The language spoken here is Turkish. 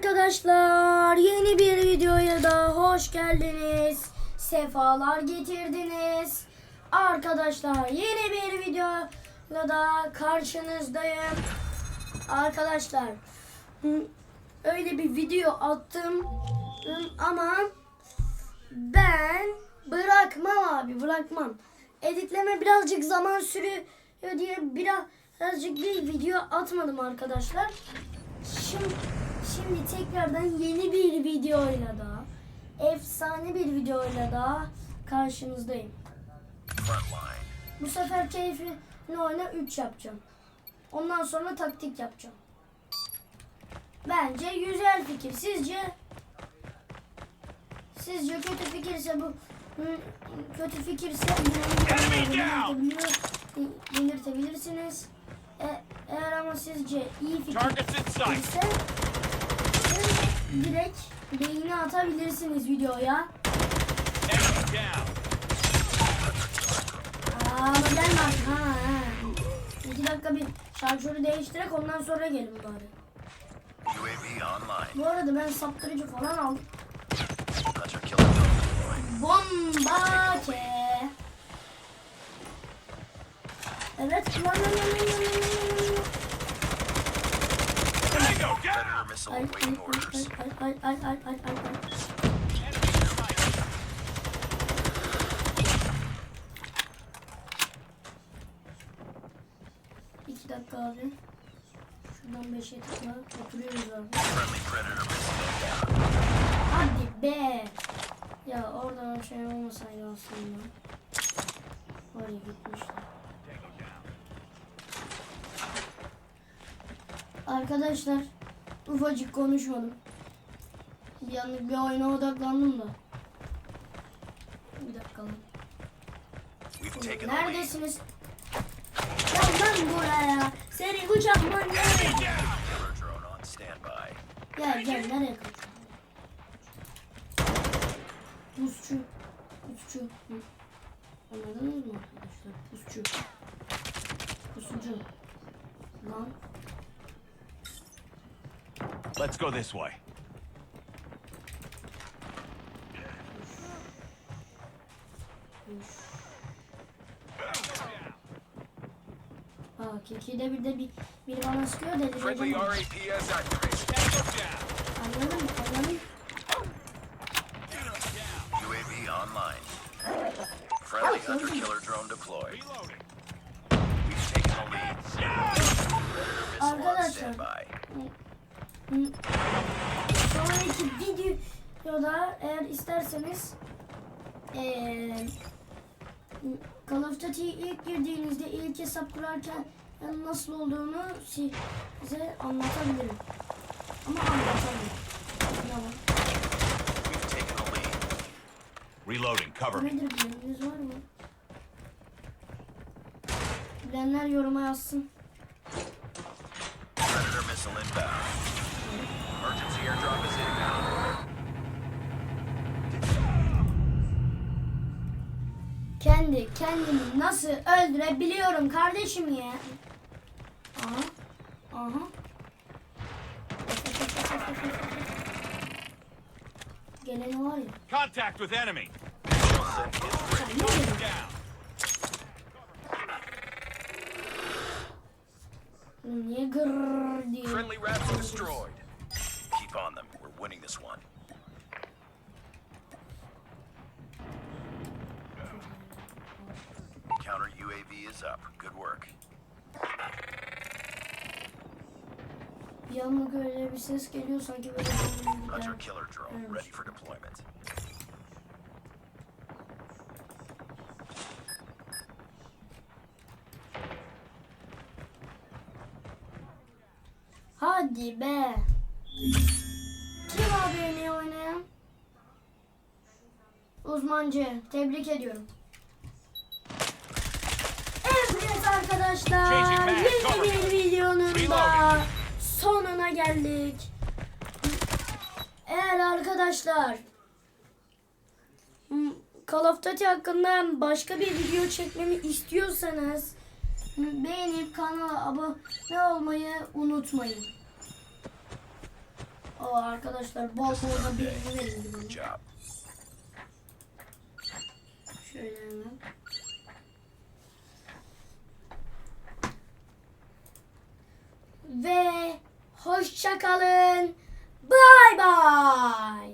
arkadaşlar. Yeni bir videoya da hoş geldiniz. Sefalar getirdiniz. Arkadaşlar yeni bir videoyla da karşınızdayım. Arkadaşlar öyle bir video attım ama ben bırakmam abi bırakmam. Editleme birazcık zaman sürüyor diye birazcık bir video atmadım arkadaşlar. Şimdi, şimdi tekrardan yeni bir videoyla da efsane bir videoyla da karşınızdayım. Bu sefer keyfini oyna 3 yapacağım. Ondan sonra taktik yapacağım. Bence güzel fikir. Sizce? Sizce kötü fikirse bu kötü fikirse belirtebilirsiniz. E, eğer ama sizce iyi fikir direkt beğeni atabilirsiniz videoya. Aa, gelme. Ha, ha. İki dakika bir şarjörü değiştirerek ondan sonra gelin bari. Bu arada ben saptırıcı falan aldım. Hunter killer drone deployed. Bomba ke. Evet. Lan lan lan lan lan lan lan lan. Tango down. İki dakika abi. Şuradan beşe tıkla. Oturuyoruz abi. Hadi be. Ya oradan şey olmasaydı aslında. Oraya gitmişler. Arkadaşlar ufacık konuşmadım. Bir anlık bir oyuna odaklandım da. Bir dakika lan. Neredesiniz? Gel lan buraya. Seni uçak manyağı. Gel gel nereye kaçıyorsun? Pusçu. Pusçu. Anladınız mı arkadaşlar? Pusçu. Pusucu. Lan. Let's go this way. Bak ikide bir de bir, biri bana sıkıyor Friendly delireceğim. RAPS activated. Tango down. Anladın mı? Anladın mı? UAV online. Friendly hunter killer drone deployed. Reloading. We've taken the lead. Predator missile on Arkadaşlar. standby. Sonraki videoda eğer isterseniz eee Call of Duty'ye ilk girdiğinizde ilk hesap kurarken nasıl olduğunu si- size anlatabilirim. Ama anlatamıyorum. Yalan. Reloading. Cover me. Nedir bileniniz var mı? Bilenler yoruma yazsın. Predator missile inbound. Kendi kendimi nasıl öldürebiliyorum kardeşim ya. Aha. Aha. Geleni var ya. Contact with enemy. Niye gırrrr diyor. Friendly rats destroyed. Keep on them. We're winning this one. Counter UAV is up. Good work. Bir anlık öyle bir ses geliyor sanki böyle Hunter killer drone ready for deployment. Hadi be. Kim abi en iyi oynayan? Uzmancı. Tebrik ediyorum. Evet arkadaşlar. Yeni bir videonun da Reloading. sonuna geldik. Eğer arkadaşlar hmm, Call of Duty hakkında başka bir video çekmemi istiyorsanız beğenip kanala abone olmayı unutmayın. O arkadaşlar bol bol da day. verin. Job. Şöyle hemen. Ve hoşça kalın. Bay bay.